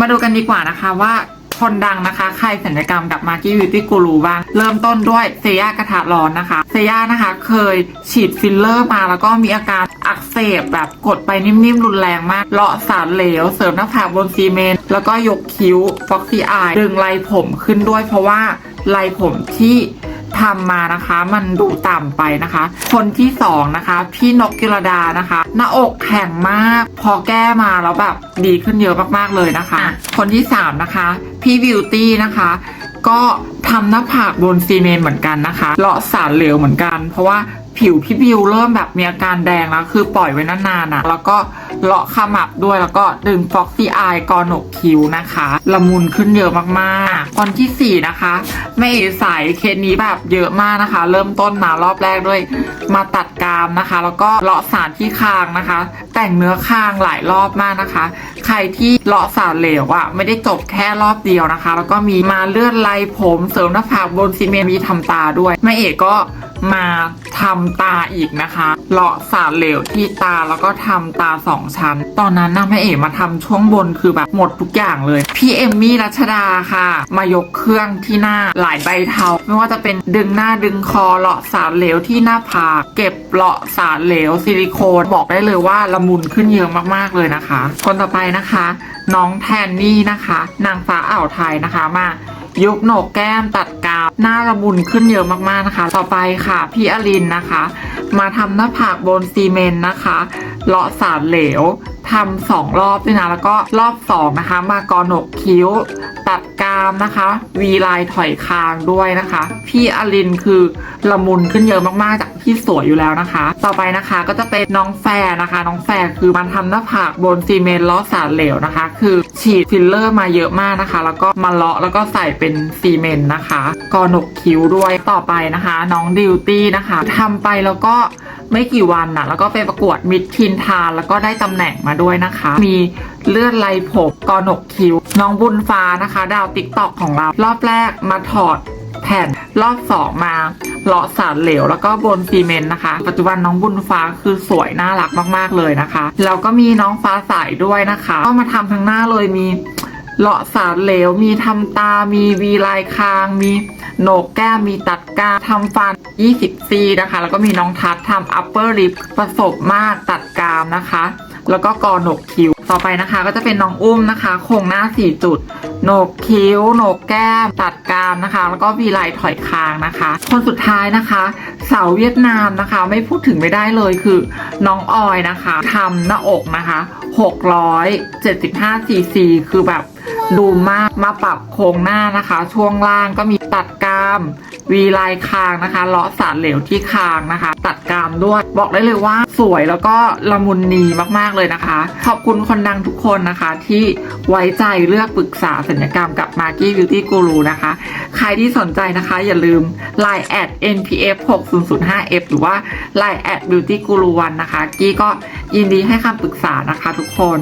มาดูกันดีกว่านะคะว่าคนดังนะคะ ใครสัญญกรรมกับมาร์กี้บิวตี้กูรูบ้าง เริ่มต้นด้วยเซย่ากระทะร้อนนะคะ เซย่านะคะ เคยฉีดฟิลเลอร์มาแล้วก็มีอาการอักเสบแบบกดไปนิ่มๆ รุนแรงมาก เลาะสารเหลว เสริมหน้าผากบนซีเมนต์แล้วก็ยกคิ้วฟ็อกซี่อายดึงไรผมขึ้นด้วยเพราะว่าไรผมที่ ทำมานะคะ มันดูต่ำไปนะคะ คนที่สองนะคะ พี่นกกิรดานะคะ หน้าอกแข็งมาก พอแก้มาแล้วแบบดีขึ้นเยอะมากๆเลยนะคะ คนที่สามนะคะ พี่บิวตี้นะคะก็ทำหน้าผากบนซีเมนต์เหมือนกันนะคะเลาะสารเหลวเหมือนกัน เพราะว่า ผิวพี่บิวเริ่มแบบมีอาการแดงแล้วคือปล่อยไว้นานๆนะแล้วก็เลาะขมับด้วยแล้วก็ดึงฟ็อกซี่อายกอหนกคิ้วนะคะละมุนขึ้นเยอะมากๆคนที่สี่นะคะแม่ใสเคสนี้แบบเยอะมากนะคะ เริ่มต้นมารอบแรกด้วย มาตัดกรามนะคะ แล้วก็เลาะสารที่คางนะคะ แต่งเนื้อคางหลายรอบมากนะคะ ใครที่เลาะสารเหลวอะไม่ได้จบแค่รอบเดียวนะคะ แล้วก็มีมาเลื่อนไรผมเสริมหน้าผากบนซีเมนต์มีทำตาด้วยแม่เอกก็ มาทำตาอีกนะคะ เลาะสารเหลวที่ตาแล้วก็ทำตาสองชั้น ตอนนั้นนะแม่เอกมาทำช่วงบนคือแบบหมดทุกอย่างเลย พี่เอมมี่รัชดาค่ะ มายกเครื่องที่หน้าหลายใบเทา ไม่ว่าจะเป็นดึงหน้าดึงคอเลาะสารเหลวที่หน้าผากเก็บเลาะสารเหลวซิลิโคนบอกได้เลยว่าละมุนขึ้นเยอะมากๆเลยนะคะ คนต่อไปนะคะ น้องแทนนี่นะคะ นางฟ้าอ่าวไทยนะคะมา ยุบโหนกแก้มตัดกาวหน้าระบุนขึ้นเยอะมากๆนะคะ ต่อไปค่ะพี่อลินนะคะ มาทำหน้าผากบนซีเมนต์นะคะเลาะสารเหลวทำสองรอบด้วยนะ แล้วก็รอบสองนะคะ มากอหนกคิ้ว ตัดกรามนะคะ วีไลน์ถอยคางด้วยนะคะ พี่อลินคือละมุนขึ้นเยอะมากๆจากที่สวยอยู่แล้วนะคะ ต่อไปนะคะก็จะเป็นน้องแฟนะคะ น้องแฟคือมันทำหน้าผากบนซีเมนต์ลาะสารเหลวนะคะ คือฉีดฟิลเลอร์มาเยอะมากนะคะ แล้วก็มาเลาะแล้วก็ใส่เป็นซีเมนต์นะคะกอหนกคิ้วด้วยต่อไปนะคะ น้องดิวตี้นะคะทำไปแล้วก็ ไม่กี่วันนะแล้วก็ไปประกวดมิดทินทาน แล้วก็ได้ตำแหน่งมาด้วยนะคะ มีเลือดไหลผมกอหนกคิ้ว น้องบุญฟ้านะคะ ดาวติ๊กตอกของเรา รอบแรกมาถอดแผ่นรอบสองมาเลาะสารเหลวแล้วก็บนซีเมนต์นะคะ ปัจจุบันน้องบุญฟ้าคือสวยน่ารักมากๆเลยนะคะแล้วก็มีน้องฟ้าใสด้วยนะคะ ก็มาทำทั้งหน้าเลยมี เลาะสารเหลว มีทำตา มีวีลายคาง มีโหนกแก้ม มีตัดกาทำฟัน 20 ซีนะคะ แล้วก็มีน้องทัดทำ upper lip ประสบมากตัดกามนะคะ แล้วก็กอโหนกคิ้ว ต่อไปนะคะ ก็จะเป็นน้องอุ้มนะคะ โครงหน้า 4 จุด โหนกคิ้ว โหนกแก้ม ตัดกามนะคะ แล้วก็วีไลน์ถอยคางนะคะ คนสุดท้ายนะคะ สาวเวียดนามนะคะ ไม่พูดถึงไม่ได้เลยคือน้องออยนะคะทำหน้าอกนะคะ675ซีซีคือแบบ ดูมากมาปรับโครงหน้านะคะ ช่วงล่างก็มีตัดกราม วีลายคางนะคะเลาะสารเหลวที่คางนะคะ ตัดกรามด้วย บอกได้เลยว่าสวยแล้วก็ละมุนนีมากๆเลยนะคะ ขอบคุณคนดังทุกคนนะคะ ที่ไว้ใจเลือกปรึกษาสัญญกรรมกับ m a r k i Beauty Guru นะคะ ใครที่สนใจนะคะ อย่าลืม Line at npf 6005f หรือว่า Line at beauty guru 1นะคะ กี้ก็ยินดีให้คำปรึกษานะคะทุกคน